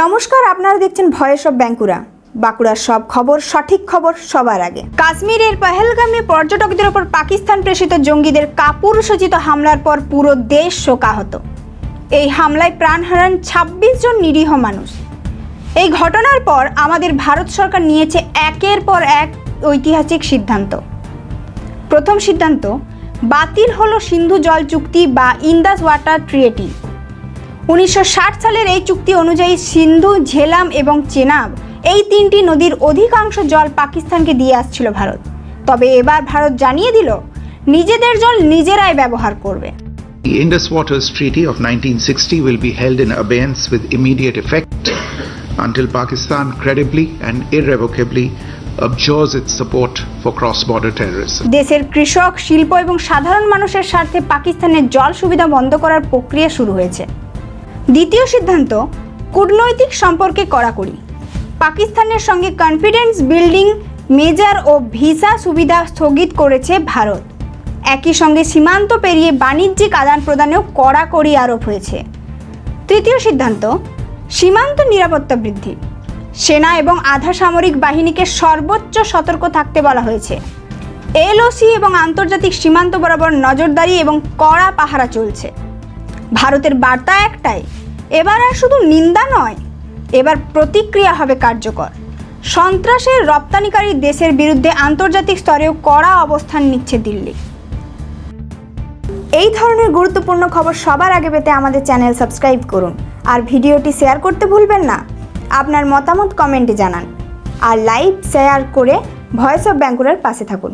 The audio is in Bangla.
নমস্কার, আপনারা দেখছেন ভয়েস অব ব্যাঙ্কুরা। বাঁকুড়ার সব খবর, সঠিক খবর সবার আগে। কাশ্মীরের পহেলগামে পর্যটকদের ওপর পাকিস্তান প্রেষিত জঙ্গিদের কাপুর সূচিত হামলার পর পুরো দেশ শোকাহত। এই হামলায় প্রাণ হারান ছাব্বিশ জন নিরীহ মানুষ। এই ঘটনার পর আমাদের ভারত সরকার নিয়েছে একের পর এক ঐতিহাসিক সিদ্ধান্ত। প্রথম সিদ্ধান্ত, বাতিল হলো সিন্ধু জল চুক্তি বা ইন্দাস ওয়াটার ট্রিয়েটি। উনিশশো ষাট সালের এই চুক্তি অনুযায়ী সিন্ধু ঝেলাম এবং চেনাব এই তিনটি নদীর অধিকাংশ জল পাকিস্তানকে দিয়ে আসছিল ভারত। তবে এবার ভারত জানিয়ে দিল নিজেদের জল নিজেরাই ব্যবহার করবে। The Indus Waters Treaty of 1960 will be held in abeyance with immediate effect until Pakistan credibly and irrevocably abjures its support for cross-border terrorism. দেশের কৃষক শিল্প এবং সাধারণ মানুষের স্বার্থে পাকিস্তানের জল সুবিধা বন্ধ করার প্রক্রিয়া শুরু হয়েছে। দ্বিতীয় সিদ্ধান্ত, কূটনৈতিক সম্পর্কে কড়াকড়ি। পাকিস্তানের সঙ্গে কনফিডেন্স বিল্ডিং মেজার ও ভিসা সুবিধা স্থগিত করেছে ভারত। একই সঙ্গে সীমান্ত পেরিয়ে বাণিজ্যিক আদান প্রদানেও কড়াকড়ি আরোপ হয়েছে। তৃতীয় সিদ্ধান্ত, সীমান্ত নিরাপত্তা বৃদ্ধি। সেনা এবং আধা সামরিক বাহিনীকে সর্বোচ্চ সতর্ক থাকতে বলা হয়েছে। এলওসি এবং আন্তর্জাতিক সীমান্ত বরাবর নজরদারি এবং কড়া পাহারা চলছে। ভারতের বার্তা একটাই, এবার আর শুধু নিন্দা নয়, এবার প্রতিক্রিয়া হবে কার্যকর। সন্ত্রাসের রপ্তানিকারী দেশের বিরুদ্ধে আন্তর্জাতিক স্তরেও কড়া অবস্থান নিচ্ছে দিল্লি। এই ধরনের গুরুত্বপূর্ণ খবর সবার আগে পেতে আমাদের চ্যানেল সাবস্ক্রাইব করুন আর ভিডিওটি শেয়ার করতে ভুলবেন না। আপনার মতামত কমেন্টে জানান। আর লাইক, শেয়ার করে ভয়েস অফ ব্যাঙ্কুরার পাশে থাকুন।